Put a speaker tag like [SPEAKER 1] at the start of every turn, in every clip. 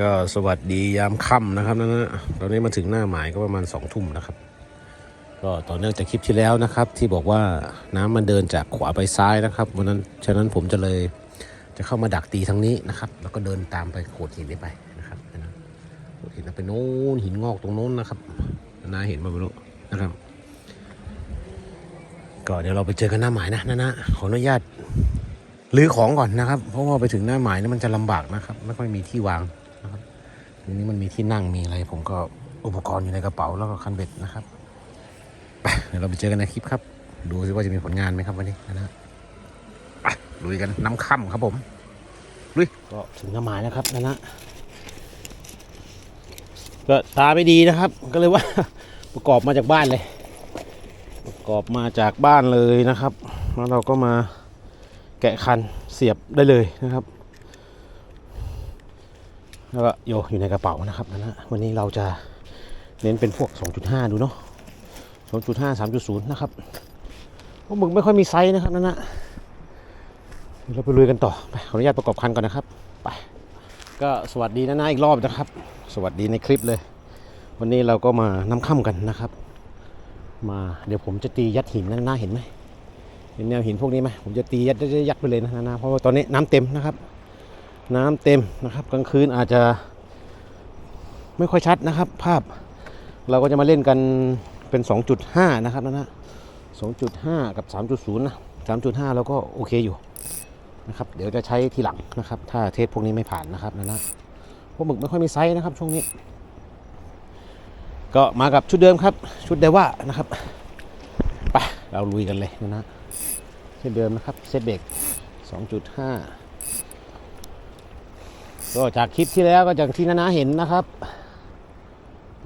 [SPEAKER 1] ก็สวัสดียามค่ำนะครับนะนะตอนนี้มาถึงหน้าหมายก็ประมาณสองทุ่มนะครับ ก็ต่อเนื่องจากคลิปที่แล้วนะครับ ที่บอกว่าน้ำมันเดินจากขวาไปซ้ายนะครับวันนั้นฉะนั้นผมจะเลยจะเข้ามาดักตีทางนี้นะครับ แล้วก็เดินตามไปโขดหินนี้ไปนะครับนะโขดหินไปโน้นหินงอกตรงโน้นนะครับนาเห็นมาไม่รู้นะครับก็เดี๋ยวเราไปเจอกันหน้าหมายนะนะนะขออนุญาตลื้อของก่อนนะครับ เพราะว่าไปถึงหน้าหมายนี่มันจะลำบากนะครับ ไม่ค่อยมีที่วาง ทีนี้มันมีที่นั่งมีอะไร ผมก็อุปกรณ์อยู่ในกระเป๋าแล้วก็คันเบ็ดนะครับไปเดี๋ยวเราไปเจอกันในคลิปครับ ดูซิว่าจะมีผลงานไหมครับวันนี้นะนะไปลุยกันน้ำค่ำครับผมลุยก็ถึงน้าหมายแล้วครับนะนะก็ตาไม่ดีนะครับ ก็เลยว่าประกอบมาจากบ้านเลย ประกอบมาจากบ้านเลยนะครับ แล้วเราก็มาแกะคันเสียบได้เลยนะครับ แล้วก็โยอยู่ในกระเป๋านะครับนะนะวันนี้เราจะเน้นเป็นพวก 2.5 ดูเนาะ2.5 3.0 นะครับพวกมึงไม่ค่อยมีไซส์นะครับนั่นนะเราไปลุยกันต่อไปขออนุญาตประกอบคันก่อนนะครับไปก็สวัสดีนะนะอีกรอบนะครับ สวัสดีในคลิปเลย วันนี้เราก็มาน้ำค่ำกันนะครับ มาเดี๋ยวผมจะตียัดหินนะน่าเห็นไหมเห็นแนวหินพวกนี้ไหมผมจะตียัดยัดยัดไปเลยนะนะเพราะว่าตอนนี้น้ำเต็มนะครับ น้ำเต็มนะครับ กลางคืนอาจจะไม่ค่อยชัดนะครับ ภาพเราก็จะมาเล่นกันเป็น 2.5 นะครับนะนะ2.5 กับ 3.0 นะ 3.5 เราก็โอเคอยู่นะครับ เดี๋ยวจะใช้ทีหลังนะครับ ถ้าเทสพวกนี้ไม่ผ่านนะครับนะนะพวกหมึกไม่ค่อยมีไซส์นะครับช่วงนี้ ก็มากับชุดเดิมครับ ชุดไดว่านะครับไปเราลุยกันเลยนะนะเช่นเดิมนะครับเซตเบรก2.5 ก็จากคลิปที่แล้วก็จากที่นานาเห็นนะครับ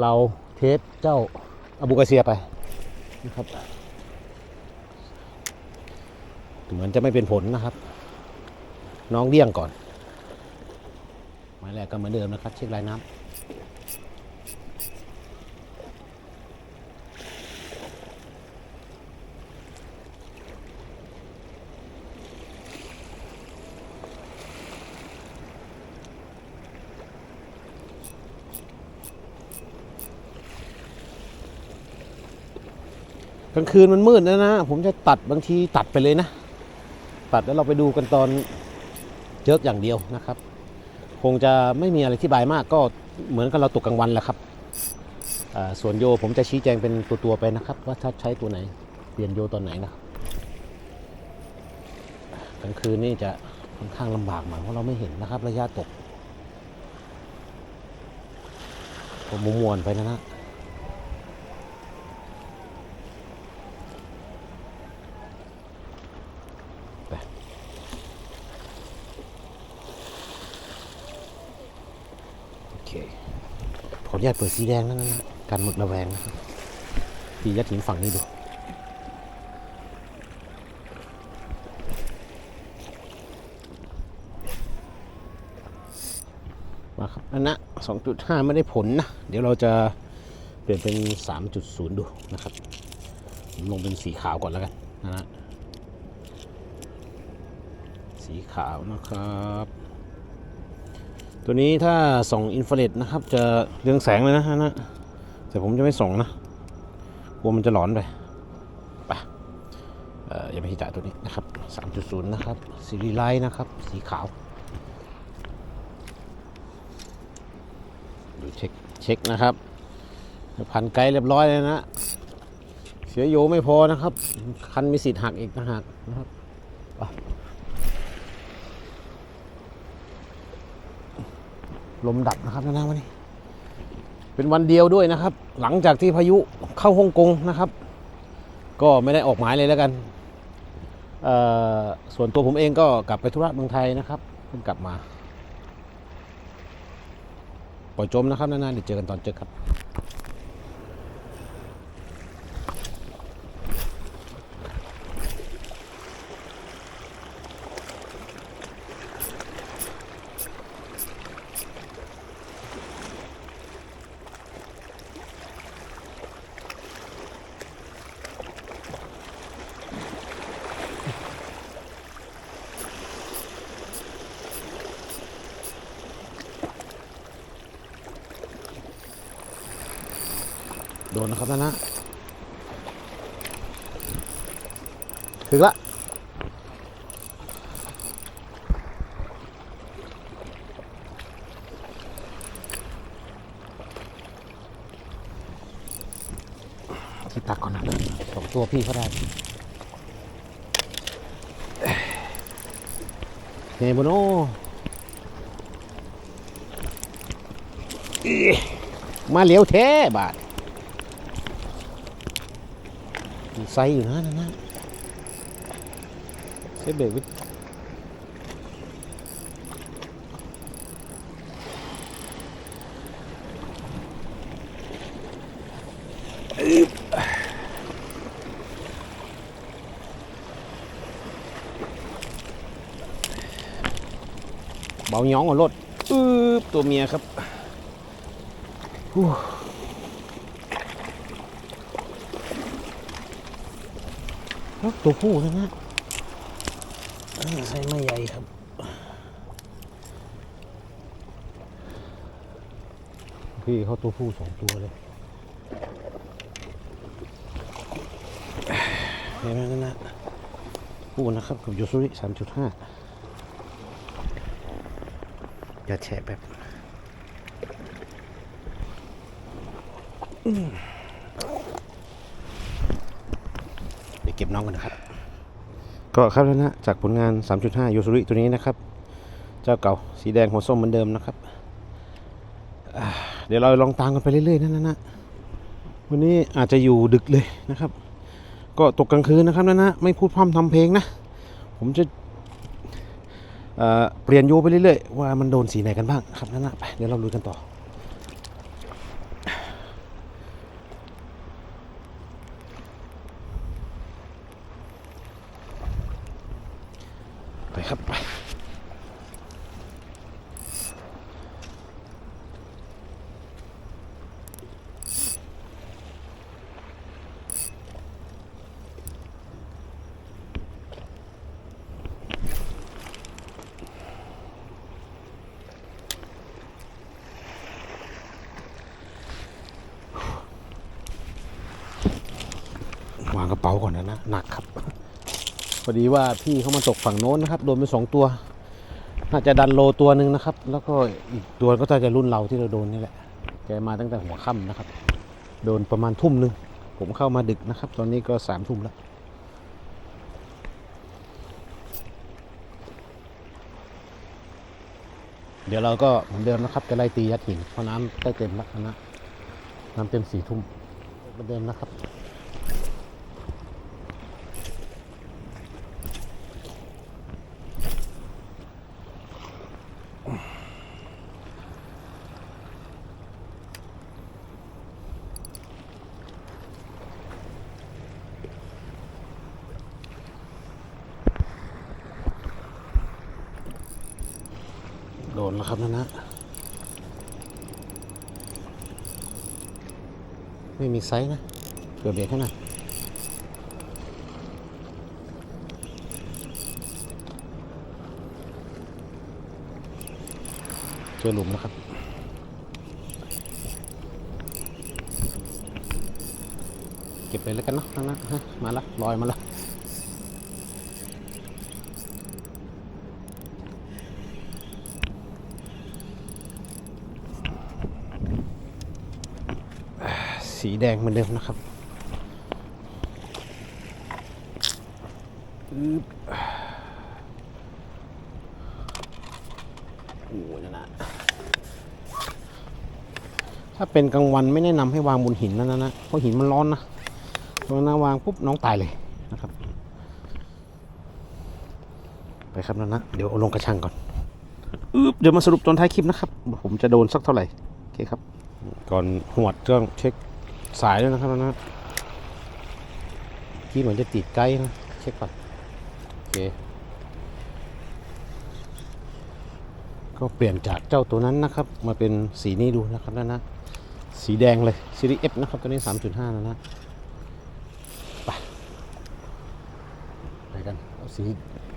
[SPEAKER 1] เราเทสเจ้าอาบูกาเซียไปนะครับเหมือนจะไม่เป็นผลนะครับ น้องเดี้ยงก่อน หมายแรกก็เหมือนเดิมนะครับ เช็คลายน้ำ กลางคืนมันมืดนะนะ ผมจะตัดบางทีตัดไปเลยนะ ตัดแล้วเราไปดูกันตอนเยอะอย่างเดียวนะครับ คงจะไม่มีอะไรที่บายมากก็เหมือนกับเราตกกลางวันแหละครับส่วนโยผมจะชี้แจงเป็นตัวๆไปนะครับ ว่าถ้าใช้ตัวไหน เปลี่ยนโยตอนไหนนะครับกลางคืนนี่จะค่อนข้างลำบากหน่อยเพราะเราไม่เห็นนะครับ ระยะตกผมมวนๆไปนะนะ โอเค ข ออนุญาตเปิดสีแดงแล้วนะกันหมึกระแวงนะครับตียัดหินฝั่งนี้ดูมาครับอันนะ2.5 ไม่ได้ผลนะ เดี๋ยวเราจะเปลี่ยนเป็น 3.0 ดูนะครับ ลงเป็นสีขาวก่อนแล้วกันนะฮะสีขาวนะครับ ตัวนี้ถ้าส่องอินฟราเรดนะครับ จะเรืองแสงเลยนะฮะนะแต่ผมจะไม่ส่องนะกลัวมันจะหลอนไปไปเอ่อยาไปหิจาตัวนี้นะครับ 3.0 นะครับซีรีไลท์นะครับ สีขาวดูเช็คเช็คนะครับพันไกลเรียบร้อยเลยนะ เสียโยไม่พอนะครับ คันมีสิทธิ์หักอีกนะหักนะครับไป ลมดับนะครับนะวันนี้ เป็นวันเดียวด้วยนะครับ หลังจากที่พายุเข้าฮ่องกงนะครับ ก็ไม่ได้ออกหมายเลยแล้วกันส่วนตัวผมเองก็กลับไปธุระเมืองไทยนะครับเพิ่งกลับมาปล่อยจมนะครับนานๆเดี๋ยวเจอกันตอนเจอครับ ถึงละที่ตักก่อนนะสองตัวพี่เขาได้เนโบโนอิ๊ะมาเหลียวแท้บาทไซส์อยู่นะนั่นนะ เซฟเบรกวิเบาหยองกว่ารถอืบตัวเมียครับฮู้ตัวผู้นะนะเออไซส์ไม่ใหญ่ครับ พี่เขาตัวผู้สองตัวเลยเห็นไหมนั่นนะผู้นะครับกับยูซุริสามจุดห้าอย่าแฉะแบบเดี๋ยวเก็บน้องกันนะครับ ก็ครับแล้วนะจากผลงาน 3.5 ยูซุริตัวนี้นะครับ เจ้าเก่าสีแดงหัวส้มเหมือนเดิมนะครับ เดี๋ยวเราลองตามกันไปเรื่อยๆนั่นนะนะวันนี้อาจจะอยู่ดึกเลยนะครับ ก็ตกกลางคืนนะครับนะนะไม่พูดพร่ำทำเพลงนะ ผมจะเเปลี่ยนโยไปเรื่อยๆว่ามันโดนสีไหนกันบ้างครับนั่นนะไปเดี๋ยวเราดูกันต่อ ไปครับไปวางก ระเป๋าก่อนนะนะหนักครับพอดีว่าพี่เขามาตกฝั่งโน้นนะครับโดนไปสองตัว น่าจะดันโลตัวหนึ่งนะครับ แล้วก็อีกตัวก็จะรุ่นเราที่เราโดนนี่แหละแกมาตั้งแต่หัวค่ำนะครับ โดนประมาณทุ่มหนึ่งผมเข้ามาดึกนะครับ ตอนนี้ก็สามทุ่มแล้วเดี๋ยวเราก็เหมือนเดิมนะครับจะไล่ตียัดหินเพราะน้ำใกล้เต็มแล้วนะน้ำเต็มสี่ทุ่มเหมือนเดิมนะครับ โดนแล้วครับนะนะ ไม่มีไซส์นะเกือบเบียดให้หน่อยเจอหลุมนะครับเก็บเลยแล้วกันเนาะนะนะฮะมาละลอยมาละ สี แดงเหมือนเดิมนะครับอึ๊บโอ้ยนะ ถ้าเป็นกลางวันไม่แนะนำให้วางบนหินนะนะนะ เพราะหินมันร้อนนะตรงนั้นวางปุ๊บน้องตายเลยนะครับ ไปครับนะนะ เดี๋ยวเอาลงกระชังก่อนอึ๊บเดี๋ยวมาสรุปตอนท้ายคลิปนะครับ ผมจะโดนสักเท่าไหร่ โอเคครับ ก่อนหวดก็เช็ค สายด้วยนะครับนะที่เหมือนจะติดไกด์นะ เช็คก่อนโอเค ก็เปลี่ยนจากเจ้าตัวนั้นนะครับ มาเป็นสีนี้ดูนะครับนะนะ สีแดงเลยซีรีส์ F นะครับ ตัวนี้ 3.5 นะนะไปไปกันเอาสี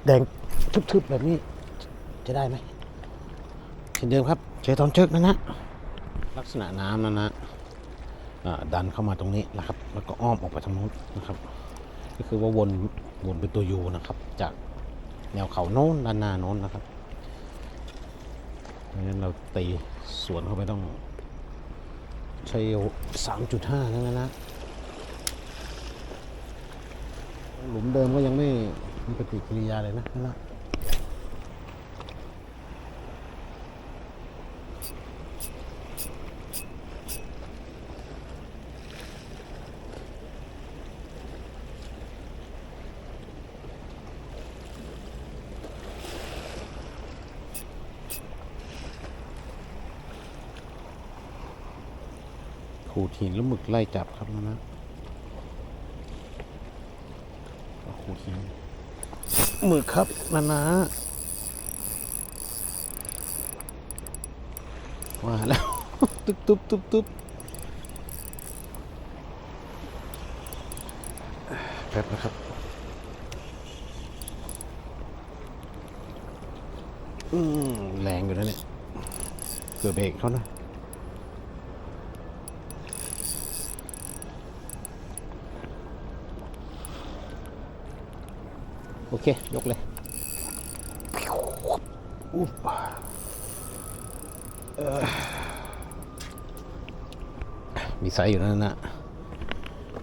[SPEAKER 1] แดงทึบๆแบบนี้จะได้ไหมเช่นเดิมครับเจอตอนเชิกนะนะลักษณะน้ำนะนะ ดันเข้ามาตรงนี้นะครับ แล้วก็อ้อมออกไปทางนู้นนะครับ ก็คือว่าวนวนเป็นตัวยูนะครับ จากแนวเขาโน้นด้านหน้าโน้นนะครับเพราะฉะนั้นเราตีสวนเข้าไปต้อง ใช้สามจุดห้านั่นนะหลุมเดิมก็ยังไม่มีปฏิกิริยาเลยนะนั่นนะ ขูดหินแล้วหมึกไล่จับครับนะโอ้โหหินหมึกครับนานามาแล้ว ตุ๊บตุ๊บตุ๊บตุ๊บแป๊บนะครับอืมแรงอยู่นะเนี่ย เกือบเบรกเขานะ โอเค ยกเลยอุ๊บเอ่อมีไซส์อยู่นั่นนะ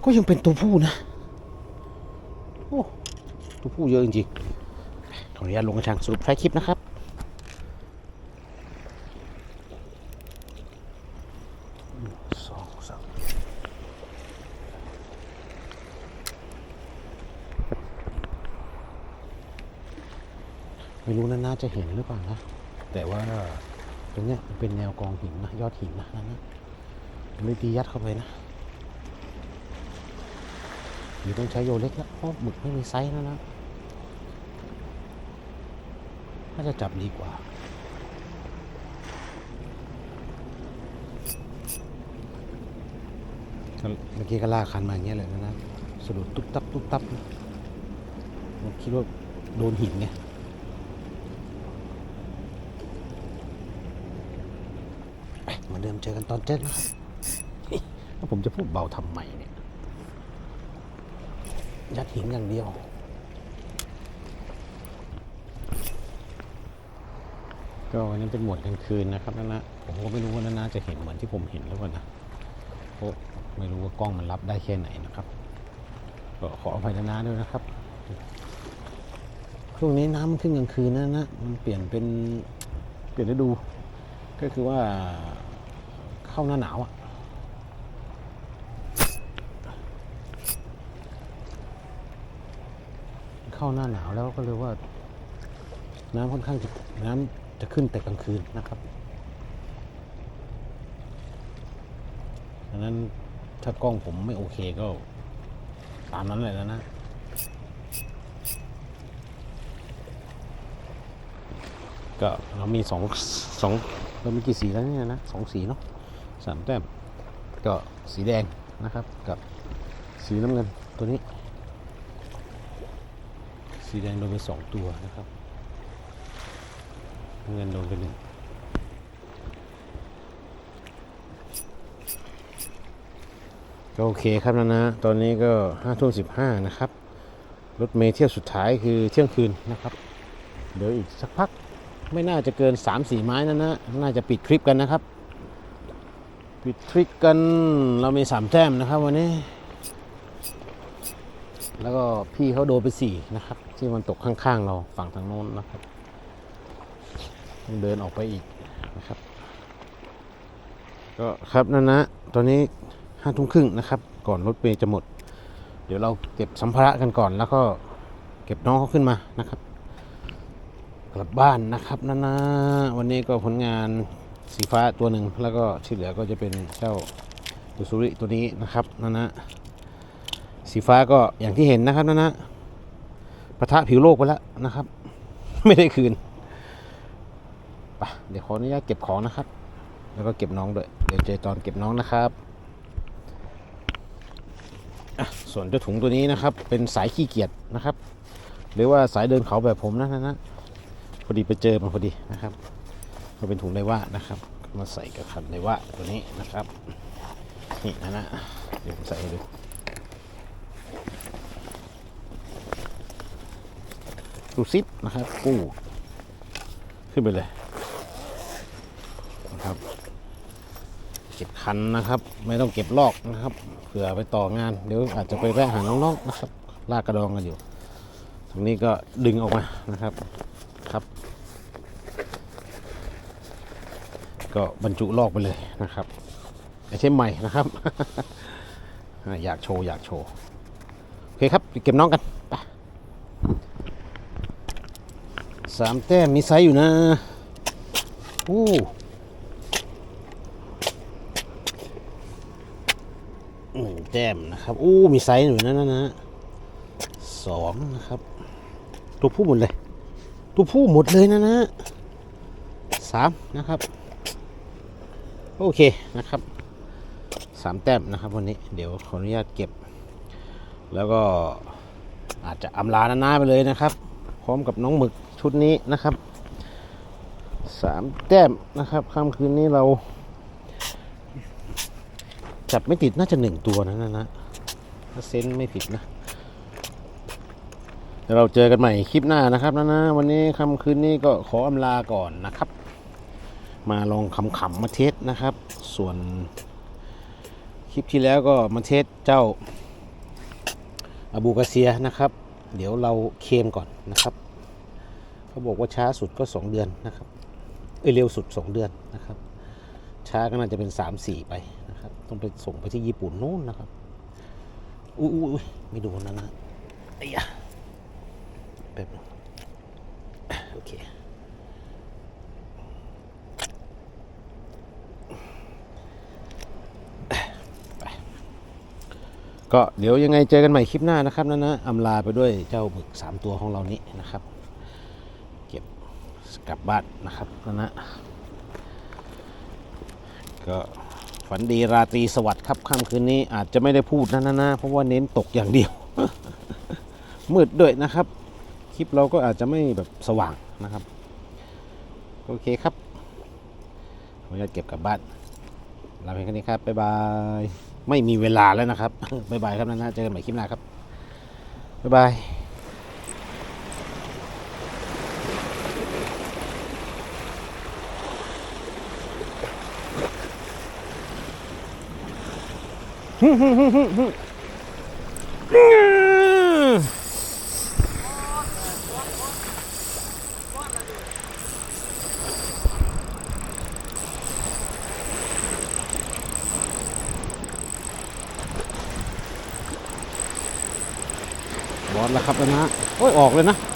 [SPEAKER 1] ก็ยังเป็นตัวผู้นะ โอ้ ตัวผู้เยอะจริงๆขออนุญาตลงกระชังสรุปท้ายคลิปนะครับ สองสาม ไม่รู้นะน่าจะเห็นหรือเปล่านะ แต่ว่าตรงเนี้ยมันเป็นแนวกองหินนะยอดหินนะนั่นนะเลยตียัดเข้าไปนะหรือต้องใช้โยเล็กแล้วเพราะหมึกไม่มีไซส์แล้วนะน่าจะจับดีกว่า เมื่อกี้ก็ลากคันมาอย่างเงี้ยเลยนะนะสะดุดตุ๊บตับตุ๊บตับผมคิดว่าโดนหินไง ไปเห มือนเดิมเจอกันตอนเจ็ดนะครับเฮ้ยแล้วผมจะพูดเบาทำไมเนี่ย ยัดหินอย่างเดียวก็วันนี้เป็นหมวดกลางคืนนะครับนั่นนะผมก็ไม่รู้ว่านานาจะเห็นเหมือนที่ผมเห็นหรือเปล่านะเพราะไม่รู้ว่ากล้องมันรับได้แค่ไหนนะครับก็ขออภัยนานาด้วยนะครับช่วงนี้น้ำมันขึ้นกลางคืนนะนะมันเปลี่ยนเป็นเปลี่ยนฤดู ก็คือว่า เข้าหน้าหนาวอะเข้าหน้าหนาวแล้วก็เลยว่า น้ำค่อนข้างจะน้ำจะขึ้นแต่กลางคืนนะครับดังนั้นถ้ากล้องผมไม่โอเคก็ตามนั้นเลยแล้วนะก็เรามีสองสองเรามีกี่สีแล้วเนี่ยนะสองสีเนาะ สามแต้มก็สีแดงนะครับกับสีน้ำเงินตัวนี้ สีแดงโดนไปสองตัวนะครับเงินโดนไปหนึ่งก็โอเคครับนะนะ ตอนนี้ก็ห้าทุ่มสิบห้านะครับ รถเมล์เที่ยวสุดท้ายคือเที่ยงคืนนะครับ เดี๋ยวอีกสักพักไม่น่าจะเกิน 3 4 ไม้นะนะ น่าจะปิดคลิปกันนะครับ ปิดคลิปกันเรามี3แต้มนะครับวันนี้ แล้วก็พี่เขาโดนไป4นะครับ ที่มันตกข้างๆเราฝั่งทางโน้นนะครับต้องเดินออกไปอีกนะครับ ก็ครับนั่นนะตอนนี้ห้าทุ่มครึ่งนะครับ ก่อนรถเมย์จะหมด เดี๋ยวเราเก็บสัมภาระกันก่อน แล้วก็เก็บน้องเขาขึ้นมานะครับ กลับบ้านนะครับนะนะวันนี้ก็ผลงาน สีฟ้าตัวหนึ่งแล้วก็ที่เหลือก็จะเป็นเจ้าดูซูริตัวนี้นะครับนะนะสีฟ้าก็อย่างที่เห็นนะครับนะนะปะทะผิวโลกไปแล้วนะครับ ไม่ได้คืนไปเดี๋ยวขออนุญาตเก็บของนะครับ แล้วก็เก็บน้องด้วยเดี๋ยวเจอตอนเก็บน้องนะครับส่วนเจ้าถุงตัวนี้นะครับ เป็นสายขี้เกียจนะครับ หรือว่าสายเดินเขาแบบผมนะนะนะพอดีไปเจอมาพอดีนะครับ มันเป็นถุงไนว่านะครับ มาใส่กับคันไนว่าตัวนี้นะครับนี่นะนะเดี๋ยวผมใส่ให้ดูดูซิปนะครับกู้ขึ้นไปเลยนะครับเก็บคันนะครับ ไม่ต้องเก็บลอกนะครับเผื่อไปต่องาน เดี๋ยวอาจจะไปแวะหาน้องๆนะครับลากกระดองกันอยู่ ตรงนี้ก็ดึงออกมานะครับครับ ก็บรรจุลอกไปเลยนะครับไอเทมใหม่นะครับอยากโชว์อยากโชว์ โอเคครับไปเก็บน้องกันไปสามแต้มมีไซส์อยู่นะอู้หนึ่งแต้มนะครับอู้มีไซส์อยู่นะนะนะสองนะครับ ตัวผู้หมดเลย ตัวผู้หมดเลยนะนะสามนะครับ โอเคนะครับสามแต้มนะครับวันนี้เดี๋ยวขออนุญาตเก็บ แล้วก็อาจจะอำลาหนานาไปเลยนะครับ พร้อมกับน้องหมึกชุดนี้นะครับสามแต้มนะครับค่ำคืนนี้เรา จับไม่ติดน่าจะหนึ่งตัวนะนะนะถ้าเซนไม่ผิดนะเดี๋ยวเราเจอกันใหม่คลิปหน้านะครับนะนะวันนี้ค่ำคืนนี้ก็ขออำลาก่อนนะครับ มาลองขำๆมาเทสนะครับ ส่วนคลิปที่แล้วก็มาเทสเจ้าอาบูกาเซียนะครับ เดี๋ยวเราเคมก่อนนะครับเขาบอกว่าช้าสุดก็ 2 เดือนนะครับเอเร็วสุด 2 เดือนนะครับ ช้าก็น่าจะเป็น 3 4 ไปนะครับ ต้องไปส่งไปที่ญี่ปุ่นนู้นนะครับอุ้ยไม่ดนนะนะไอ้ยะแป๊บนึงโอเค ก็เดี๋ยวยังไงเจอกันใหม่คลิปหน้านะครับนะนะอำลาไปด้วยเจ้าหมึก 3 ตัวของเรานี้นะครับ เก็บกลับบ้านนะครับนะนะก็ฝันดีราตรีสวัสดิ์ครับค่ำคืนนี้อาจจะไม่ได้พูดนะนะนะเพราะว่าเน้นตกอย่างเดียว มืดด้วยนะครับ คลิปเราก็อาจจะไม่แบบสว่างนะครับ โอเคครับขออนุญาตเก็บกลับบ้านลาเพียงแค่นี้ครับ บ๊ายบาย ไม่มีเวลาแล้วนะครับบ๊ายบายครับนะนะเจอกันใหม่คลิปหน้าครับบ๊ายบายบอสแล้วครับนะฮะโ